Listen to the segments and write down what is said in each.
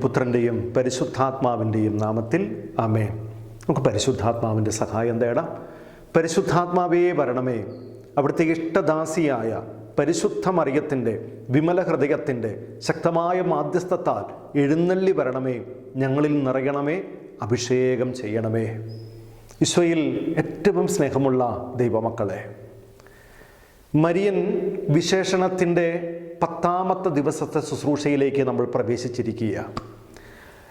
പുത്രന്റെയും പരിശുദ്ധാത്മാവിന്റെയും നാമത്തിൽ അമേ നമുക്ക് പരിശുദ്ധാത്മാവിന്റെ സഹായം തേടാം. പരിശുദ്ധാത്മാവേ വരണമേ. അവിടുത്തെ ഇഷ്ടദാസിയായ പരിശുദ്ധ മറിയത്തിന്റെ വിമല ഹൃദയത്തിന്റെ ശക്തമായ മാധ്യസ്ഥത്താൽ എഴുന്നള്ളി വരണമേ. ഞങ്ങളിൽ നിറയണമേ. അഭിഷേകം ചെയ്യണമേ. ഈശോയിൽ ഏറ്റവും സ്നേഹമുള്ള ദൈവമക്കളെ മരിയൻ വിശേഷണത്തിന്റെ പത്താമത്തെ ദിവസത്തെ ശുശ്രൂഷയിലേക്ക് നമ്മൾ പ്രവേശിച്ചിരിക്കുകയാണ്.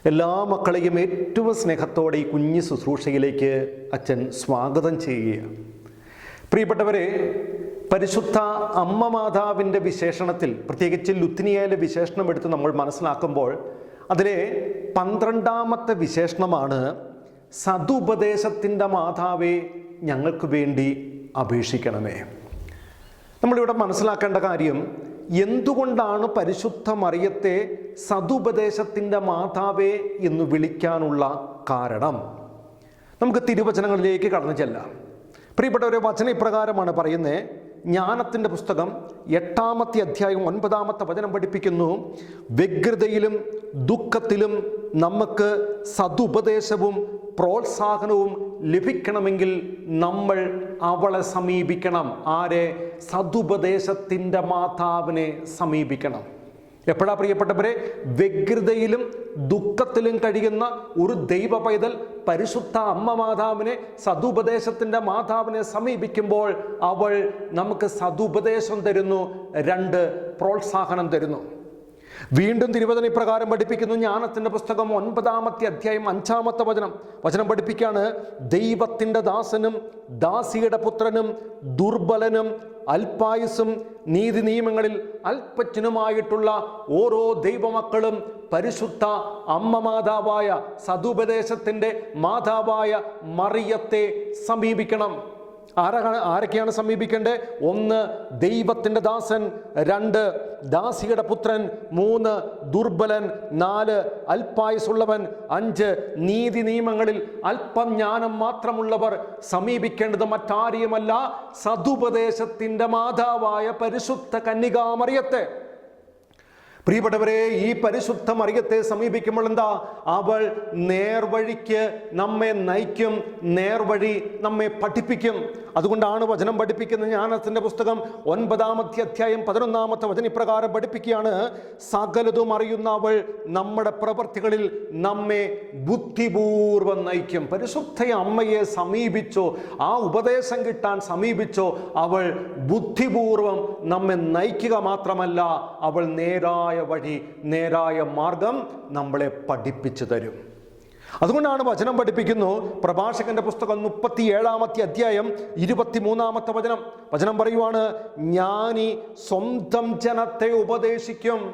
എല്ലാ മക്കളെയും ഏറ്റവും സ്നേഹത്തോടെ ഈ കുഞ്ഞു ശുശ്രൂഷയിലേക്ക് അച്ഛൻ സ്വാഗതം ചെയ്യുകയാണ്. പ്രിയപ്പെട്ടവരെ പരിശുദ്ധ അമ്മ മാതാവിന്റെ വിശേഷണത്തിൽ പ്രത്യേകിച്ച് ലുത്തിനിയയിലെ വിശേഷണം എടുത്ത് നമ്മൾ മനസ്സിലാക്കുമ്പോൾ അതിലെ പന്ത്രണ്ടാമത്തെ വിശേഷണമാണ് സതുപദേശത്തിന്റെ മാതാവെ ഞങ്ങൾക്ക് വേണ്ടി അപേക്ഷിക്കണമേ. നമ്മളിവിടെ മനസ്സിലാക്കേണ്ട കാര്യം എന്തുകൊണ്ടാണ് പരിശുദ്ധ മറിയത്തെ സതുപദേശത്തിന്റെ മാതാവേ എന്ന് വിളിക്കാനുള്ള കാരണം? നമുക്ക് തിരുവചനങ്ങളിലേക്ക് കടന്നു ചെല്ലാം. പ്രിയപ്പെട്ടവരെ വചന ഇപ്രകാരമാണ് പറയുന്നത് ജ്ഞാനത്തിന്റെ പുസ്തകം എട്ടാമത്തെ അധ്യായം ഒൻപതാമത്തെ വചനം പഠിപ്പിക്കുന്നു. വ്യഗ്രതയിലും ദുഃഖത്തിലും നമുക്ക് സതുപദേശവും പ്രോത്സാഹനവും ലഭിക്കണമെങ്കിൽ നമ്മൾ അവളെ സമീപിക്കണം. ആരെ? സതുപദേശത്തിന്റെ മാതാവിനെ സമീപിക്കണം. എപ്പോഴാ പ്രിയപ്പെട്ടവരെ? വ്യഗ്രതയിലും ദുഃഖത്തിലും കഴിയുന്ന ഒരു ദൈവ പൈതൽ പരിശുദ്ധ അമ്മ മാതാവിനെ സതുപദേശത്തിന്റെ മാതാവിനെ സമീപിക്കുമ്പോൾ അവൾ നമുക്ക് സതുപദേശം തരുന്നു രണ്ട് പ്രോത്സാഹനം തരുന്നു. വീണ്ടും തിരുവചന ഇപ്രകാരം പഠിപ്പിക്കുന്നു. ജ്ഞാനത്തിന്റെ പുസ്തകം ഒൻപതാമത്തെ അധ്യായം അഞ്ചാമത്തെ വചനം. വചനം പഠിപ്പിക്കുകയാണ് ദൈവത്തിന്റെ ദാസനും ദാസിയുടെ പുത്രനും ദുർബലനും അൽപായുസും നീതി നിയമങ്ങളിൽ അല്പച്ചനുമായിട്ടുള്ള ഓരോ ദൈവമക്കളും പരിശുദ്ധ അമ്മ മാതാവായ സതുപദേശത്തിന്റെ മാതാവായ മറിയത്തെ സമീപിക്കണം. ആരാണ് ആരൊക്കെയാണ് സമീപിക്കേണ്ടത്? ഒന്ന് ദൈവത്തിന്റെ ദാസൻ രണ്ട് ദാസിയുടെ പുത്രൻ മൂന്ന് ദുർബലൻ നാല് അല്പായുസുള്ളവൻ അഞ്ച് നീതി നിയമങ്ങളിൽ അല്പം ജ്ഞാനം മാത്രമുള്ളവർ സമീപിക്കേണ്ടത് മറ്റാരെയുമല്ല സതുപദേശത്തിന്റെ മാതാവായ പരിശുദ്ധ കന്യകാമറിയത്തെ. പ്രിയപ്പെട്ടവരെ ഈ പരിശുദ്ധ മറിയത്തെ സമീപിക്കുമ്പോൾ എന്താ? അവൾ നേർവഴിക്ക് നമ്മെ നയിക്കും നേർവഴി നമ്മെ പഠിപ്പിക്കും. അതുകൊണ്ടാണ് വചനം പഠിപ്പിക്കുന്ന ജ്ഞാനത്തിന്റെ പുസ്തകം ഒൻപതാമത്തെ അധ്യായം പതിനൊന്നാമത്തെ വചനിപ്രകാരം പഠിപ്പിക്കുകയാണ്. സകലതും അറിയുന്ന അവൾ നമ്മുടെ പ്രവൃത്തികളിൽ നമ്മെ ബുദ്ധിപൂർവം നയിക്കും. പരിശുദ്ധ അമ്മയെ സമീപിച്ചോ ആ ഉപദേശം കിട്ടാൻ സമീപിച്ചോ അവൾ ബുദ്ധിപൂർവം നമ്മെ നയിക്കുക മാത്രമല്ല അവൾ നേരായ വഴി നേരായ മാർഗം നമ്മളെ പഠിപ്പിച്ചു തരും. അതുകൊണ്ടാണ് വചനം പഠിപ്പിക്കുന്നു പ്രഭാഷകന്റെ പുസ്തകം മുപ്പത്തി ഏഴാമത്തെ അധ്യായം ഇരുപത്തിമൂന്നാമത്തെ വചനം. വചനം പറയുവാണ് ജ്ഞാനി സ്വന്തം ജനത്തെ ഉപദേശിക്കും.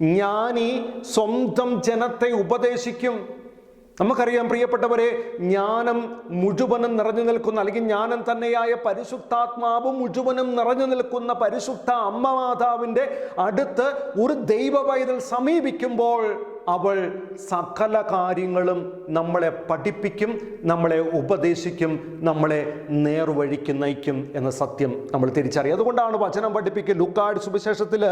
ജ്ഞാനി സ്വന്തം ജനത്തെ ഉപദേശിക്കും. നമുക്കറിയാം പ്രിയപ്പെട്ടവരെ ജ്ഞാനം മുഴുവനും നിറഞ്ഞു നിൽക്കുന്ന അല്ലെങ്കിൽ ജ്ഞാനം തന്നെയായ പരിശുദ്ധാത്മാവ് മുഴുവനും നിറഞ്ഞു നിൽക്കുന്ന പരിശുദ്ധ അമ്മ മാതാവിന്റെ അടുത്ത് ഒരു ദൈവവൈതൽ സമീപിക്കുമ്പോൾ അവൾ സകല കാര്യങ്ങളും നമ്മളെ പഠിപ്പിക്കും നമ്മളെ ഉപദേശിക്കും നമ്മളെ നേർവഴിക്ക് നയിക്കും എന്ന സത്യം നമ്മൾ തിരിച്ചറിയും. അതുകൊണ്ടാണ് വചനം പഠിപ്പിക്കുക ലുക്കാട് സുവിശേഷത്തിൽ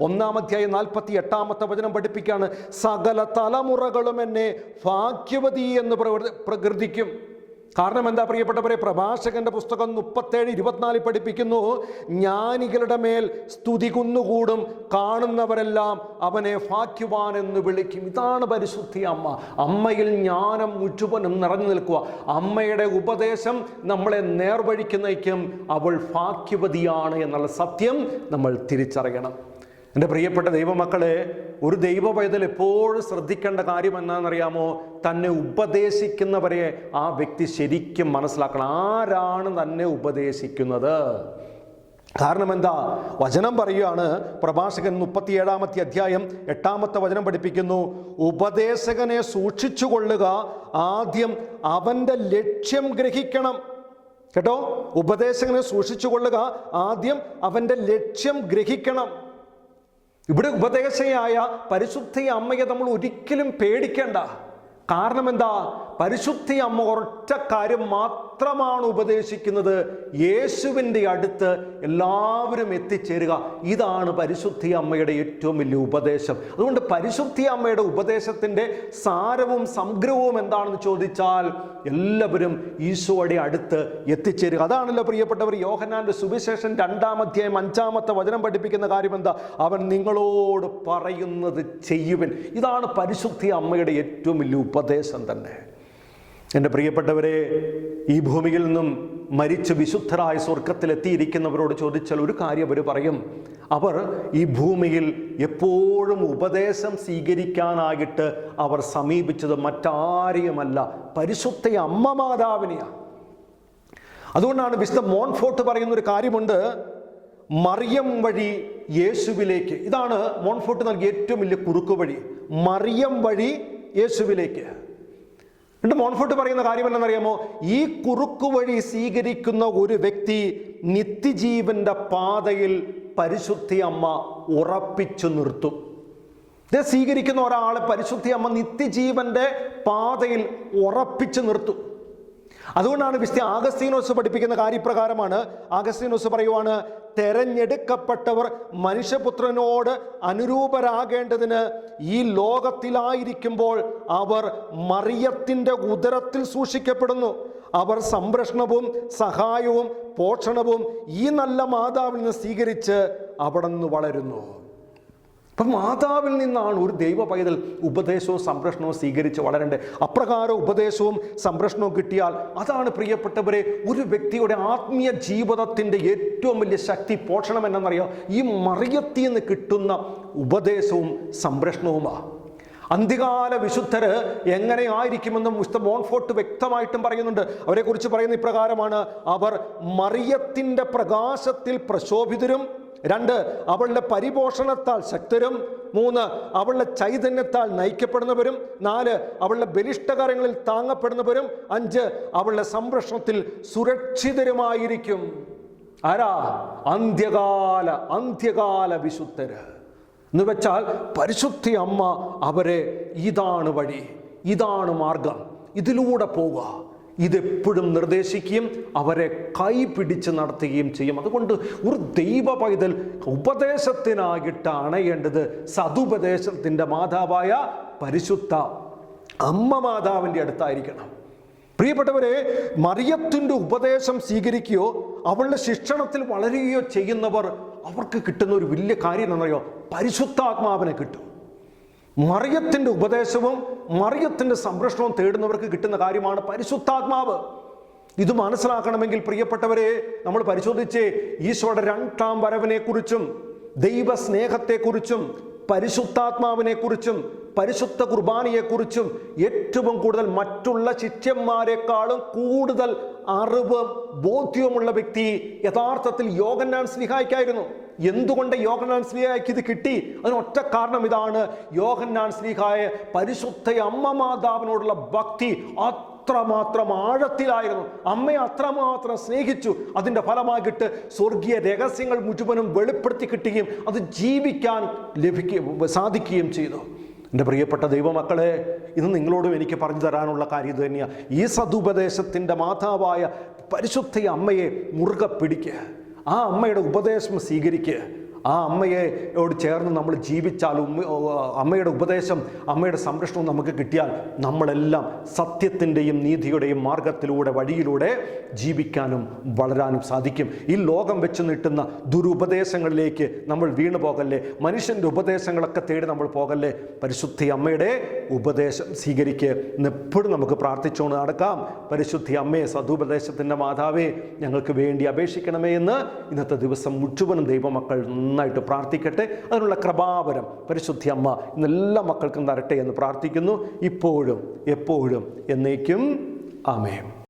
ഒന്നാമധ്യായ നാൽപ്പത്തി എട്ടാമത്തെ വചനം പഠിപ്പിക്കുകയാണ് സകല തലമുറകളും എന്നെ ഭാഗ്യവതി എന്ന് പ്രകൃതിക്കും കാരണം എന്താ പ്രിയപ്പെട്ടവരെ? പ്രഭാഷകന്റെ പുസ്തകം മുപ്പത്തേഴ് ഇരുപത്തിനാലിൽ പഠിപ്പിക്കുന്നു. ജ്ഞാനികളുടെ മേൽ സ്തുതി കുന്നുകൂടും. കാണുന്നവരെല്ലാം അവനെ ഭാഗ്യവാൻ എന്ന് വിളിക്കും. ഇതാണ് പരിശുദ്ധി അമ്മ. അമ്മയിൽ ജ്ഞാനം മുഴുവനും നിറഞ്ഞു നിൽക്കുക. അമ്മയുടെ ഉപദേശം നമ്മളെ നേർവഴിക്ക് നയിക്കും. അവൾ ഭാഗ്യവതിയാണ് എന്നുള്ള സത്യം നമ്മൾ തിരിച്ചറിയണം. എന്റെ പ്രിയപ്പെട്ട ദൈവമക്കളെ ഒരു ദൈവ പൈതൽ എപ്പോഴും ശ്രദ്ധിക്കേണ്ട കാര്യം എന്താണെന്നറിയാമോ? തന്നെ ഉപദേശിക്കുന്നവരെ ആ വ്യക്തി ശരിക്കും മനസ്സിലാക്കണം. ആരാണ് തന്നെ ഉപദേശിക്കുന്നത്? കാരണം എന്താ? വചനം പറയുകയാണ് പ്രഭാഷകൻ മുപ്പത്തിയേഴാമത്തെ അധ്യായം എട്ടാമത്തെ വചനം പഠിപ്പിക്കുന്നു ഉപദേശകനെ സൂക്ഷിച്ചു കൊള്ളുക ആദ്യം അവന്റെ ലക്ഷ്യം ഗ്രഹിക്കണം. കേട്ടോ? ഉപദേശകനെ സൂക്ഷിച്ചു കൊള്ളുക ആദ്യം അവന്റെ ലക്ഷ്യം ഗ്രഹിക്കണം. ഇവിടെ ഉപദേശയായ പരിശുദ്ധ അമ്മയെ നമ്മൾ ഒരിക്കലും പേടിക്കേണ്ട. കാരണം എന്താ? പരിശുദ്ധി അമ്മ ഒരൊറ്റ കാര്യം മാത്രമാണ് ഉപദേശിക്കുന്നത്. യേശുവിന്റെ അടുത്ത് എല്ലാവരും എത്തിച്ചേരുക. ഇതാണ് പരിശുദ്ധി അമ്മയുടെ ഏറ്റവും വലിയ ഉപദേശം. അതുകൊണ്ട് പരിശുദ്ധി അമ്മയുടെ ഉപദേശത്തിന്റെ സാരവും സംഗ്രഹവും എന്താണെന്ന് ചോദിച്ചാൽ എല്ലാവരും ഈശോയുടെ അടുത്ത് എത്തിച്ചേരുക. അതാണല്ലോ പ്രിയപ്പെട്ടവർ യോഹനാന്റെ സുവിശേഷം രണ്ടാം അധ്യായം അഞ്ചാമത്തെ വചനം പഠിപ്പിക്കുന്ന കാര്യം എന്താ? അവൻ നിങ്ങളോട് പറയുന്നത് ചെയ്യുവൻ. ഇതാണ് പരിശുദ്ധി അമ്മയുടെ ഏറ്റവും വലിയ ഉപദേശം തന്നെ. എന്റെ പ്രിയപ്പെട്ടവരെ ഈ ഭൂമിയിൽ നിന്നും മരിച്ച് വിശുദ്ധരായ സ്വർഗത്തിലെത്തിയിരിക്കുന്നവരോട് ചോദിച്ചാൽ ഒരു കാര്യം അവർ പറയും. അവർ ഈ ഭൂമിയിൽ എപ്പോഴും ഉപദേശം സ്വീകരിക്കാനായിട്ട് അവർ സമീപിച്ചത് മറ്റാരെയുമല്ല പരിശുദ്ധ അമ്മ മാതാവിനെയാണ് അതുകൊണ്ടാണ് വിശുദ്ധ മോൺഫോർട്ട് പറയുന്ന ഒരു കാര്യമുണ്ട്. മറിയം വഴി യേശുവിലേക്ക്. ഇതാണ് മോൺഫോർട്ട് നൽകിയ ഏറ്റവും വലിയ കുറുക്കു വഴി. മറിയം വഴി യേശുവിലേക്ക്. എന്നിട്ട് മോൺഫോർട്ട് പറയുന്ന കാര്യം എന്നറിയാമോ ഈ കുറുക്കു വഴി സ്വീകരിക്കുന്ന ഒരു വ്യക്തി നിത്യജീവന്റെ പാതയിൽ പരിശുദ്ധി അമ്മ ഉറപ്പിച്ചു നിർത്തും. ഇത് സ്വീകരിക്കുന്ന ഒരാളെ പരിശുദ്ധി അമ്മ നിത്യജീവന്റെ പാതയിൽ ഉറപ്പിച്ചു നിർത്തും. അതുകൊണ്ടാണ് വിസ്തി ആഗസ്തീനോസ് പഠിപ്പിക്കുന്ന കാര്യപ്രകാരമാണ്. ആഗസ്തീനോസ് പറയുവാണ് തെരഞ്ഞെടുക്കപ്പെട്ടവർ മനുഷ്യപുത്രനോട് അനുരൂപരാകേണ്ടതിന് ഈ ലോകത്തിലായിരിക്കുമ്പോൾ അവർ മറിയത്തിന്റെ ഉദരത്തിൽ സൂക്ഷിക്കപ്പെടുന്നു. അവർ സംരക്ഷണവും സഹായവും പോഷണവും ഈ നല്ല മാതാവിൽ നിന്ന് സ്വീകരിച്ച് അവിടെ നിന്ന് വളരുന്നു. അപ്പം മാതാവിൽ നിന്നാണ് ഒരു ദൈവ പൈതൽ ഉപദേശവും സംരക്ഷണവും സ്വീകരിച്ച് വളരേണ്ടത്. അപ്രകാരം ഉപദേശവും സംരക്ഷണവും കിട്ടിയാൽ അതാണ് പ്രിയപ്പെട്ടവരെ ഒരു വ്യക്തിയുടെ ആത്മീയ ജീവിതത്തിന്റെ ഏറ്റവും വലിയ ശക്തി പോഷണം എന്നറിയാം? ഈ മറിയത്തിൽ നിന്ന് കിട്ടുന്ന ഉപദേശവും സംരക്ഷണവുമാണ് അന്ത്യകാല വിശുദ്ധര് എങ്ങനെ ആയിരിക്കുമെന്നും മിസ്റ്റർ ബോൺഫോർട്ട് വ്യക്തമായിട്ടും പറയുന്നുണ്ട്. അവരെക്കുറിച്ച് പറയുന്ന ഇപ്രകാരമാണ് അവർ മറിയത്തിന്റെ പ്രകാശത്തിൽ പ്രശോഭിതരും രണ്ട് അവളുടെ പരിപോഷണത്താൽ ശക്തരും. മൂന്ന് അവളുടെ ചൈതന്യത്താൽ നയിക്കപ്പെടുന്നവരും. നാല് അവളുടെ ബലിഷ്ഠകാരങ്ങളിൽ താങ്ങപ്പെടുന്നവരും. അഞ്ച് അവളുടെ സംരക്ഷണത്തിൽ സുരക്ഷിതരുമായിരിക്കും. ആരാ? അന്ത്യകാല അന്ത്യകാല വിശുദ്ധര്. എന്ന് വെച്ചാൽ പരിശുദ്ധി അമ്മ അവരെ ഇതാണ് വഴി ഇതാണ് മാർഗം. ഇതിലൂടെ പോവുക. ഇതെപ്പോഴും നിർദ്ദേശിക്കുകയും അവരെ കൈ പിടിച്ച് നടത്തുകയും ചെയ്യും. അതുകൊണ്ട് ഒരു ദൈവ പൈതൽ ഉപദേശത്തിനാകിട്ട് അണയേണ്ടത് സതുപദേശത്തിന്റെ മാതാവായ പരിശുദ്ധ അമ്മ മാതാവിന്റെ അടുത്തായിരിക്കണം. പ്രിയപ്പെട്ടവരെ മറിയത്തിന്റെ ഉപദേശം സ്വീകരിക്കുകയോ അവളുടെ ശിക്ഷണത്തിൽ വളരുകയോ ചെയ്യുന്നവർ അവർക്ക് കിട്ടുന്ന ഒരു വലിയ കാര്യം എന്നറിയോ പരിശുദ്ധാത്മാവിനെ കിട്ടും. മറിയത്തിന്റെ ഉപദേശവും മറിയത്തിന്റെ സംരക്ഷണവും തേടുന്നവർക്ക് കിട്ടുന്ന കാര്യമാണ് പരിശുദ്ധാത്മാവ്. ഇത് മനസ്സിലാക്കണമെങ്കിൽ പ്രിയപ്പെട്ടവരെ നമ്മൾ പരിശോധിച്ച് ഈശോയുടെ രണ്ടാം വരവിനെക്കുറിച്ചും ദൈവസ്നേഹത്തെക്കുറിച്ചും പരിശുദ്ധാത്മാവിനെക്കുറിച്ചും പരിശുദ്ധ കുർബാനയെക്കുറിച്ചും ഏറ്റവും കൂടുതൽ മറ്റുള്ള ശിഷ്യന്മാരെക്കാളും കൂടുതൽ അറിവ് ബോധ്യവുമുള്ള വ്യക്തി യഥാർത്ഥത്തിൽ യോഗന്നാൻ സ്ലിഹായ്ക്കായിരുന്നു എന്തുകൊണ്ട് യോഹന്നാൻ സ്ത്രീഹായ്ക്ക് ഇത് കിട്ടി? അതിനൊറ്റ കാരണം ഇതാണ്. യോഹന്നാൻ സ്ത്രീഹായ പരിശുദ്ധ അമ്മ മാതാവിനോടുള്ള ഭക്തി അത്രമാത്രം ആഴത്തിലായിരുന്നു. അമ്മയെ അത്രമാത്രം സ്നേഹിച്ചു. അതിന്റെ ഫലമായിട്ട് സ്വർഗീയ രഹസ്യങ്ങൾ മുഴുവനും വെളിപ്പെടുത്തി കിട്ടുകയും അത് ജീവിക്കാൻ ലഭിക്കുകയും സാധിക്കുകയും ചെയ്തു. എന്റെ പ്രിയപ്പെട്ട ദൈവമക്കളെ ഇന്ന് നിങ്ങളോടും എനിക്ക് പറഞ്ഞു തരാനുള്ള കാര്യം ഇത് തന്നെയാണ് ഈ സതുപദേശത്തിന്റെ മാതാവായ പരിശുദ്ധ അമ്മയെ മുറുകെ പിടിക്കുക ആ അമ്മയുടെ ഉപദേശം സ്വീകരിക്കുക. ആ അമ്മയോട് ചേർന്ന് നമ്മൾ ജീവിച്ചാൽ ഉമ്മ അമ്മയുടെ ഉപദേശം അമ്മയുടെ സംരക്ഷണവും നമുക്ക് കിട്ടിയാൽ നമ്മളെല്ലാം സത്യത്തിന്റെയും നീതിയുടെയും മാർഗത്തിലൂടെ വഴിയിലൂടെ ജീവിക്കാനും വളരാനും സാധിക്കും. ഈ ലോകം വെച്ച് നീട്ടുന്ന ദുരുപദേശങ്ങളിലേക്ക് നമ്മൾ വീണു പോകല്ലേ? മനുഷ്യന്റെ ഉപദേശങ്ങളൊക്കെ തേടി നമ്മൾ പോകല്ലേ? പരിശുദ്ധി അമ്മയുടെ ഉപദേശം സ്വീകരിക്കുക എപ്പോഴും നമുക്ക് പ്രാർത്ഥിച്ചുകൊണ്ട് നടക്കാം. പരിശുദ്ധി അമ്മയെ സതുപദേശത്തിന്റെ മാതാവേ ഞങ്ങൾക്ക് വേണ്ടി അപേക്ഷിക്കണമേ എന്ന് ഇന്നത്തെ ദിവസം മുഴുവനും ദൈവമക്കൾ നന്നായിട്ട് പ്രാർത്ഥിക്കട്ടെ. അതിനുള്ള കൃപാവരം പരിശുദ്ധി അമ്മ ഇന്ന് എല്ലാ മക്കൾക്കും തരട്ടെ എന്ന് പ്രാർത്ഥിക്കുന്നു. ഇപ്പോഴും എപ്പോഴും എന്നേക്കും. ആമേം